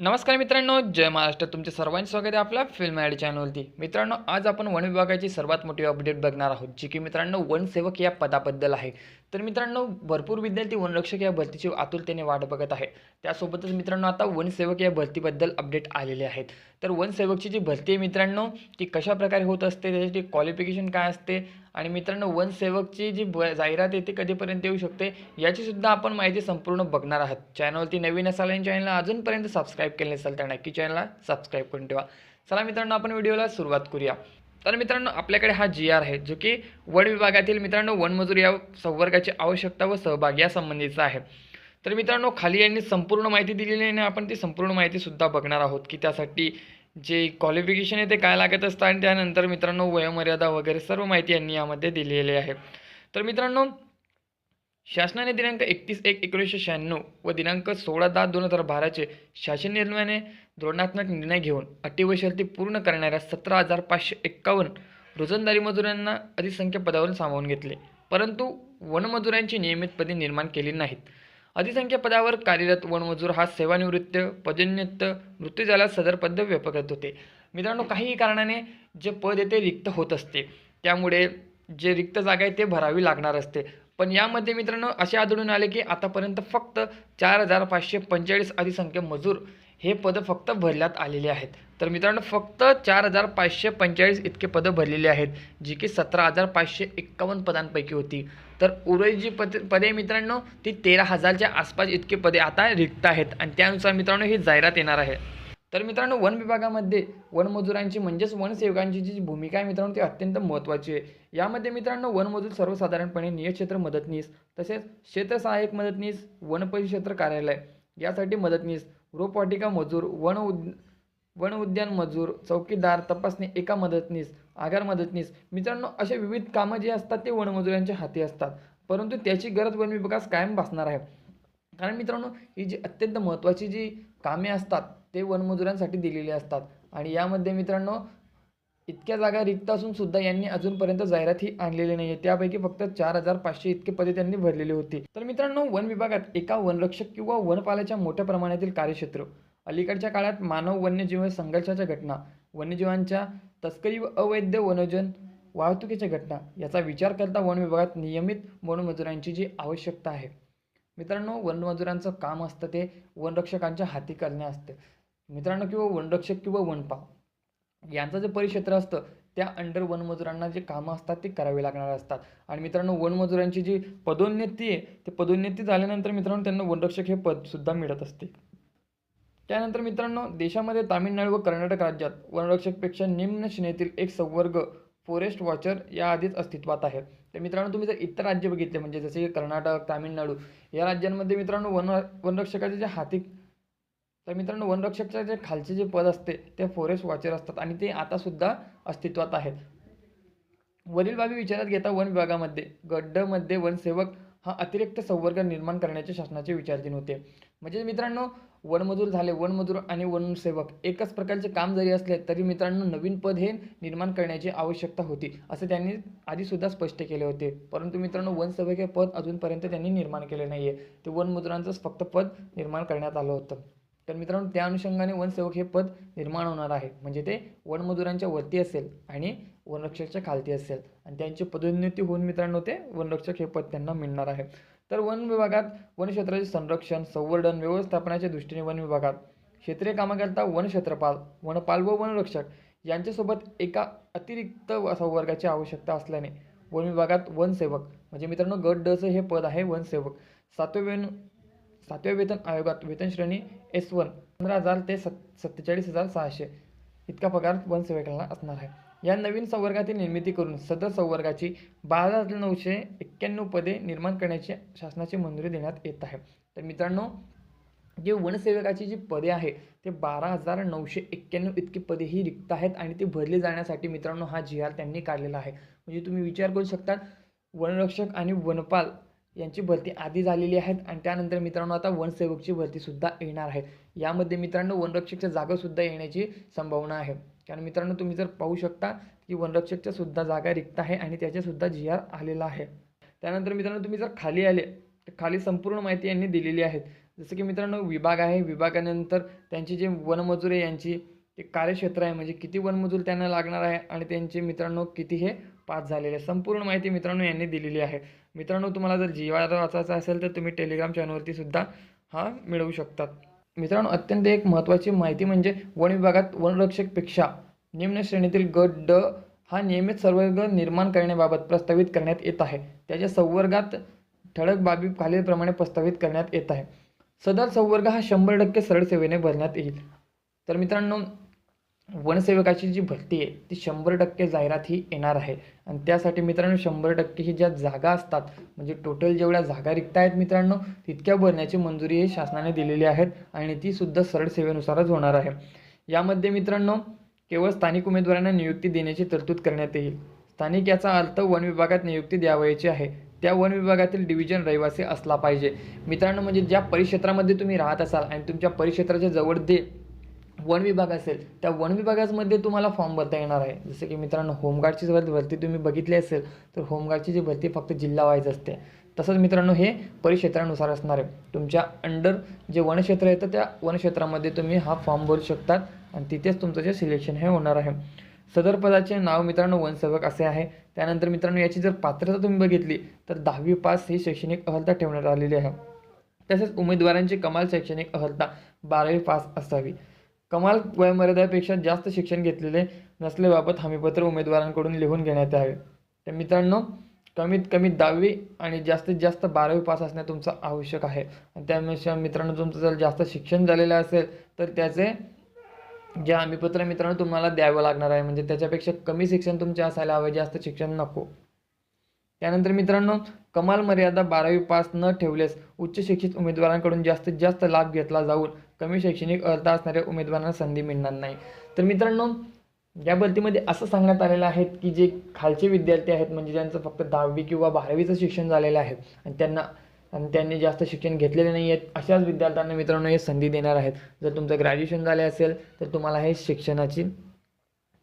नमस्कार मित्रांनो जय महाराष्ट्र. तुमचे सर्वांचे स्वागत आहे आपल्या फिल्म ॲड चॅनलवरती मित्रांनो आज आपण वन विभागाची सर्वात मोठी अपडेट बघणार आहोत जी की मित्रांनो वनसेवक या पदाबद्दल आहे. तर मित्रांनो भरपूर विद्यार्थी वनरक्षक या भरतीची आतुरतेने वाट बघत आहे त्यासोबतच मित्रांनो आता वनसेवक या भरतीबद्दल अपडेट आलेले आहेत. तर वनसेवकची जी भरती आहे मित्रांनो ती कशाप्रकारे होत असते? त्याच्यासाठी क्वालिफिकेशन काय असते? आणि मित्रांनो वनसेवकची जी ब जाहिरात येते कधीपर्यंत येऊ शकते याचीसुद्धा आपण माहिती संपूर्ण बघणार आहात. चॅनलवरती नवीन असाल आणि चॅनलला अजूनपर्यंत सबस्क्राईब केले नसाल तर नक्की चॅनलला सबस्क्राईब करून ठेवा. चला मित्रांनो आपण व्हिडिओला सुरुवात करूया. तर मित्रांनो आपल्याकडे हा जी आर आहे जो की वन विभागातील मित्रांनो वनमजूर या संवर्गाची आवश्यकता व सहभाग या संबंधीचा आहे. तर मित्रांनो खाली यांनी संपूर्ण माहिती दिलेली आहे आणि आपण ती संपूर्ण माहितीसुद्धा बघणार आहोत की त्यासाठी जे क्वालिफिकेशन आहे ते काय लागत असतं आणि त्यानंतर मित्रांनो वयोमर्यादा वगैरे सर्व माहिती यांनी यामध्ये दिलेली आहे. तर मित्रांनो शासनाने दिनांक एकतीस एक एकोणीसशे शहाण्णव व दिनांक सोळा दहा दोन हजार बाराचे शासन निर्णयाने धोरणात्मक निर्णय घेऊन अटी व शर्ती पूर्ण करणाऱ्या सतरा हजार पाचशे एक्कावन्न रोजंदारी मजुरांना अधिसंख्य पदावरून सामावून घेतले. परंतु वनमजुरांची नियमितपदे निर्माण केली नाहीत. अधिसंख्य पदावर कार्यरत वनमजूर हा सेवानिवृत्त पदोन्नत मृत्यू झाल्यास सदर पद व्यपगत होते. मित्रांनो काहीही कारणाने जे पद येते रिक्त होत असते त्यामुळे जे रिक्त जागा आहे ते भरावी लागणार असते. पण यामध्ये मित्रांनो असे आढळून आले की आतापर्यंत फक्त चार हजार पाचशे पंचेचाळीस अधिसंख्य मजूर हे पदं फक्त भरण्यात आलेले आहेत. तर मित्रांनो फक्त चार हजार पाचशे पंचेचाळीस इतके पदं भरलेली आहेत जी की सतरा हजार पाचशे एक्कावन्न पदांपैकी होती. तर उर्वरित जी पद पदे मित्रांनो ती तेरा हजारच्या आसपास इतके पदे आता रिक्त आहेत. आणि त्यानुसार मित्रांनो ही जाहिरात येणार आहे. तर मित्रांनो वन विभागामध्ये वनमजुरांची म्हणजेच वनसेवकांची जी भूमिका आहे मित्रांनो ती अत्यंत महत्त्वाची आहे. यामध्ये मित्रांनो वनमजूर सर्वसाधारणपणे नियक्षेत्र मदतनीस तसेच क्षेत्र सहाय्यक मदतनीस वनपरिक्षेत्र कार्यालय यासाठी मदतनीस रोपवाटिका मजूर वन उद वन उद्यान मजूर चौकीदार तपासणी एका मदतनीस आगार मदतनीस. मित्रांनो असे विविध कामं जी असतात ते वनमजुरांच्या हाती असतात. परंतु त्याची गरज वन विभागास कायम भासणार आहे. कारण मित्रांनो ही जी अत्यंत महत्त्वाची जी कामे असतात ते वनमजुरांसाठी दिलेली असतात. आणि यामध्ये मित्रांनो इतक्या जागा रिक्त असून सुद्धा यांनी अजूनपर्यंत जाहिरात ही आणलेली नाही आहे त्यापैकी फक्त चार हजार पाचशे इतके पदे त्यांनी भरलेली होती. तर मित्रांनो वन विभागात एका वनरक्षक किंवा वनपालाच्या मोठ्या प्रमाणातील कार्यक्षेत्र. अलीकडच्या काळात मानव वन्यजीव संघर्षाच्या घटना वन्यजीवांच्या तस्करी व अवैध वनोजन वाहतुकीच्या घटना याचा विचार करता वन विभागात नियमित वनमजुरांची जी आवश्यकता आहे. मित्रांनो वनमजुरांचं काम असतं ते वनरक्षकांच्या हाती करणे असते. मित्रांनो किंवा वनरक्षक किंवा वनपाव. यांचं जे परिक्षेत्र असतं त्या अंडर वनमजुरांना जे कामं असतात ते करावे लागणार असतात. आणि मित्रांनो वनमजुरांची जी पदोन्नती आहे ते पदोन्नती झाल्यानंतर मित्रांनो त्यांना वनरक्षक हे पदसुद्धा मिळत असते. त्यानंतर मित्रांनो देशामध्ये तामिळनाडू व कर्नाटक राज्यात वनरक्षकपेक्षा निम्न श्रेणीतील एक संवर्ग फॉरेस्ट वॉचर या आधीच अस्तित्वात आहे. तर मित्रांनो तुम्ही जर इतर राज्य बघितले म्हणजे जसे की कर्नाटक तामिळनाडू या राज्यांमध्ये मित्रांनो वन वनरक्षकाचे जे हाती तर मित्रांनो वनरक्षकच्या जे खालचे जे पद असते ते फॉरेस्ट वॉचर असतात आणि ते आतासुद्धा अस्तित्वात आहेत. वरील बाबी विचारात घेता वन विभागामध्ये गड्डमध्ये वनसेवक हा अतिरिक्त संवर्ग निर्माण करण्याचे शासनाचे विचारधीन होते. म्हणजे मित्रांनो वनमजूर झाले वनमजूर आणि वनसेवक. एकच प्रकारचे काम जरी असले तरी मित्रांनो नवीन पद हे निर्माण करण्याची आवश्यकता होती असं त्यांनी आधीसुद्धा स्पष्ट केले होते. परंतु मित्रांनो वनसेवक हे पद अजूनपर्यंत त्यांनी निर्माण केले नाही आहे ते वनमजुरांचंच फक्त पद निर्माण करण्यात आलं होतं. तर मित्रांनो त्या अनुषंगाने वनसेवक हे पद निर्माण होणार आहे. म्हणजे ते वनमजुरांच्या वरती असेल आणि वनरक्षकच्या खालती असेल. आणि त्यांची पदोन्नती होऊन मित्रांनो ते वनरक्षक हे पद त्यांना मिळणार आहे. तर वन विभागात वनक्षेत्राचे संरक्षण संवर्धन व्यवस्थापनाच्या दृष्टीने वन विभागात. क्षेत्रीय कामाकरता वनक्षेत्रपाल वनपाल व वनरक्षक यांच्यासोबत एका अतिरिक्त व संवर्गाची आवश्यकता असल्याने वन विभागात वनसेवक म्हणजे मित्रांनो गट डचं हे पद आहे वनसेवक सातवे वेन सातव्या वेतन आयोगात वेतन श्रेणी एस वन पंधरा हजार ते सत् सत्तेचाळीस हजार सहाशे. इतका पगार वनसेवकांना असणार आहे. या नवीन संवर्गाची निर्मिती करून सदर संवर्गाची बारा हजार नऊशे एक्क्याण्णव पदे निर्माण करण्याची शासनाची मंजुरी देण्यात येत आहे. तर मित्रांनो जे वनसेवकाची जी पदे आहे ते बारा हजार नऊशे एक्क्याण्णव इतकी पदे ही रिक्त आहेत आणि ती भरली जाण्यासाठी मित्रांनो हा जी आर त्यांनी काढलेला आहे. म्हणजे तुम्ही विचार करू शकता वनरक्षक आणि वनपाल यांची भरती आधी झालेली आहेत आणि त्यानंतर मित्रांनो आता वनसेवकची भरतीसुद्धा येणार आहे. यामध्ये मित्रांनो वनरक्षकच्या जागासुद्धा येण्याची संभावना आहे. कारण मित्रांनो तुम्ही जर पाहू शकता की वनरक्षकच्या सुद्धा जागा रिक्त आहे आणि त्याच्यासुद्धा जी आर आलेला आहे. त्यानंतर मित्रांनो तुम्ही जर खाली आले तर खाली संपूर्ण माहिती यांनी दिलेली आहे. जसं की मित्रांनो विभाग आहे. विभागानंतर त्यांची जे वनमजूर आहे यांची ते कार्यक्षेत्र आहे. म्हणजे किती वनमजूर त्यांना लागणार आहे आणि त्यांचे मित्रांनो किती हे पास झालेले आहे. संपूर्ण माहिती मित्रांनो यांनी दिलेली आहे. मित्रांनो तुम्हाला जर जी वाचायचा असेल तर तुम्ही टेलिग्राम चॅनलवरती सुद्धा हा मिळवू शकतात. मित्रांनो अत्यंत एक महत्त्वाची माहिती म्हणजे वन विभागात वनरक्षकपेक्षा निम्न श्रेणीतील गट ड हा नियमित संवर्ग निर्माण करण्याबाबत प्रस्तावित करण्यात येत आहे. त्याच्या संवर्गात ठळक बाबी खालीलप्रमाणे प्रस्तावित करण्यात येत आहे. सदर संवर्ग हा शंभर टक्के सरळ सेवेने भरण्यात येईल. तर मित्रांनो वनसेवकाची जी भरती आहे ती शंभर टक्के जाहिरात ही येणार आहे. आणि त्यासाठी मित्रांनो शंभर टक्के ही ज्या जागा असतात म्हणजे टोटल जेवढ्या जागा रिक्त आहेत मित्रांनो तितक्या भरण्याची मंजुरी ही शासनाने दिलेली आहेत आणि ती सुद्धा सरळ सेवेनुसारच होणार आहे. यामध्ये मित्रांनो केवळ स्थानिक उमेदवारांना नियुक्ती देण्याची तरतूद करण्यात येईल. स्थानिक याचा अर्थ वन विभागात नियुक्ती द्यावयाची आहे. त्या वन विभागातील डिव्हिजन रहिवासी असला पाहिजे. मित्रांनो म्हणजे ज्या परिक्षेत्रामध्ये तुम्ही राहत असाल आणि तुमच्या परिक्षेत्राच्या जवळ दे वन विभाग असेल त्या वन विभागामध्ये तुम्हाला फॉर्म भरता येणार आहे. जसं की मित्रांनो होमगार्डची जर भरती तुम्ही बघितली असेल तर होमगार्डची जी भरती फक्त जिल्हा व्हायचं असते. तसंच मित्रांनो हे परिक्षेत्रानुसार असणार आहे. तुमच्या अंडर जे वनक्षेत्र येतं त्या वनक्षेत्रामध्ये तुम्ही हा फॉर्म भरू शकतात आणि तिथेच तुमचं जे सिलेक्शन हे होणार आहे. सदर पदाचे नाव मित्रांनो वनसेवक असे आहे. त्यानंतर मित्रांनो याची जर पात्रता तुम्ही बघितली तर दहावी पास ही शैक्षणिक अर्हता ठेवण्यात आलेली आहे. तसेच उमेदवारांची कमाल शैक्षणिक अर्हता बारावी पास असावी. कमाल वयमर्यादेपेक्षा जास्त शिक्षण घेतलेले नसल्याबाबत हमीपत्र उमेदवारांकडून लिहून घेण्यात यावे. तर मित्रांनो कमीत कमी दहावी आणि जास्तीत जास्त बारावी पास असणे तुमचं आवश्यक आहे. आणि त्यानुसार मित्रांनो तुमचं जर जास्त शिक्षण झालेलं असेल तर त्याचे जे हमीपत्र मित्रांनो तुम्हाला द्यावं लागणार आहे. म्हणजे त्याच्यापेक्षा कमी शिक्षण तुमचे असायला हवे जास्त शिक्षण नको. त्यानंतर मित्रांनो कमाल मर्यादा बारावी पास न ठेवल्यास उच्च शिक्षित उमेदवारांकडून जास्तीत जास्त लाभ घेतला जाऊन कमी शैक्षणिक अर्थ असणाऱ्या उमेदवारांना संधी मिळणार नाही. तर मित्रांनो या भरतीमध्ये असं सांगण्यात आलेलं आहे की जे खालचे विद्यार्थी आहेत म्हणजे ज्यांचं फक्त दहावी किंवा बारावीचं शिक्षण झालेलं आहे आणि त्यांना आणि त्यांनी जास्त शिक्षण घेतलेले नाही आहेत अशाच विद्यार्थ्यांना मित्रांनो हे संधी देणार आहेत. जर तुमचं ग्रॅज्युएशन झाले असेल तर तुम्हाला हे शिक्षणाची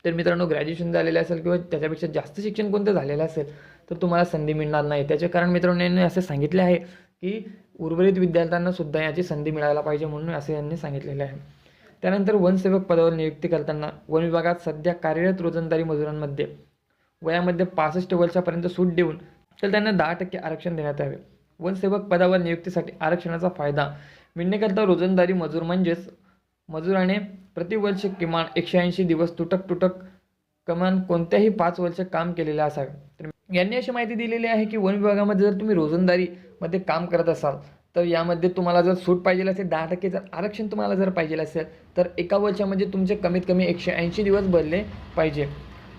तर मित्रांनो ग्रॅज्युएशन झालेलं असेल किंवा त्याच्यापेक्षा जास्त शिक्षण कोणतं झालेलं असेल तर तुम्हाला संधी मिळणार नाही. त्याचे कारण मित्रांनो यांनी असे सांगितले आहे की उर्वरित विद्यार्थ्यांना सुद्धा याची संधी मिळायला पाहिजे म्हणून असे यांनी सांगितलेले आहे. त्यानंतर वनसेवक पदावर नियुक्ती करताना वन विभागात सध्या कार्यरत रोजंदारी मजुरांमध्ये वयामध्ये पासष्ट वर्षापर्यंत सूट देऊन तर त्यांना दहा टक्के आरक्षण देण्यात यावे. वनसेवक पदावर नियुक्तीसाठी आरक्षणाचा फायदा मिळण्याकरता रोजंदारी मजूर म्हणजेच मजुराने प्रतिवर्ष किमान एकशे ऐंशी दिवस तुटक तुटक कमान कोणत्याही पाच वर्ष काम केलेले असावे. तर यांनी अशी माहिती दिलेली आहे की वन विभागामध्ये जर तुम्ही रोजंदारीमध्ये काम करत असाल तर यामध्ये तुम्हाला जर सूट पाहिजे असेल दहा टक्के जर आरक्षण तुम्हाला जर पाहिजे असेल तर एका वर्षामध्ये तुमचे कमीत कमी एकशे ऐंशी दिवस भरले पाहिजे.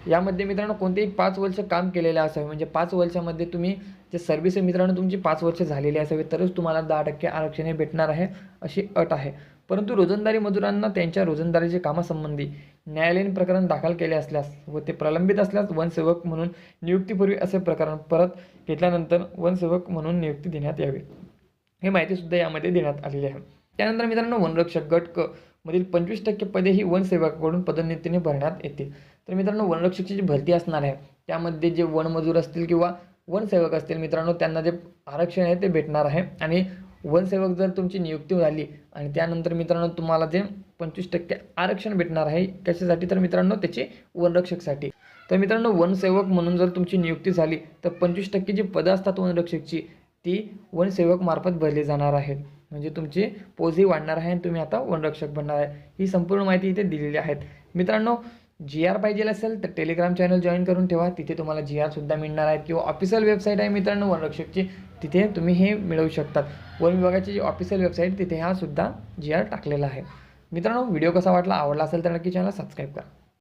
यामध्ये मित्रांनो कोणतेही पाच वर्ष काम केलेले असावे म्हणजे पाच वर्षामध्ये तुम्ही जे सर्व्हिस मित्रांनो तुमची पाच वर्ष झालेली असावी तरच तुम्हाला दहा टक्के आरक्षण हे भेटणार आहे अशी अट आहे. परंतु रोजंदारी मजुरांना त्यांच्या रोजंदारीच्या कामासंबंधी न्यायालयीन प्रकरण दाखल केले असल्यास व ते प्रलंबित असल्यास वनसेवक म्हणून नियुक्तीपूर्वी असे प्रकरण परत घेतल्यानंतर वनसेवक म्हणून नियुक्ती देण्यात यावी. हे माहितीसुद्धा यामध्ये देण्यात आलेली आहे. त्यानंतर मित्रांनो वनरक्षक गट क मधील पंचवीस टक्के पदे ही वनसेवकाकडून पदोन्नतीने भरण्यात येतील. तर मित्रांनो वनरक्षकची जी भरती असणार आहे त्यामध्ये जे वनमजूर असतील किंवा वनसेवक असतील मित्रांनो त्यांना जे आरक्षण आहे ते भेटणार आहे आणि वनसेवक जर तुमची नियुक्ती झाली आणि त्यानंतर मित्रांनो तुम्हाला जे पंचवीस टक्के आरक्षण भेटणार आहे कशासाठी? तर मित्रांनो त्याचे वनरक्षकसाठी. तर मित्रांनो वनसेवक म्हणून जर तुमची नियुक्ती झाली तर पंचवीस टक्के जी पदं असतात वनरक्षकची ती वनसेवकमार्फत भरली जाणार आहेत. म्हणजे तुमची पोझही वाढणार आहे आणि तुम्ही आता वनरक्षक बनणार आहे. ही संपूर्ण माहिती इथे दिलेली आहेत. मित्रांनो जी आर पाहिजे असेल तर टेलिग्राम चॅनल जॉईन करून ठेवा. तिथे तुम्हाला जी आरसुद्धा मिळणार आहेत. किंवा ऑफिशियल वेबसाईट आहे मित्रांनो वनरक्षकची. तिथे तुम्ही हे मिळवू शकतात. वन विभागाची जी ऑफिशियल वेबसाईट तिथे हा सुद्धा जी आर टाकलेला आहे. मित्रांनो व्हिडिओ कसा वाटला आवडला असेल तर नक्की चॅनल सबस्क्राईब करा.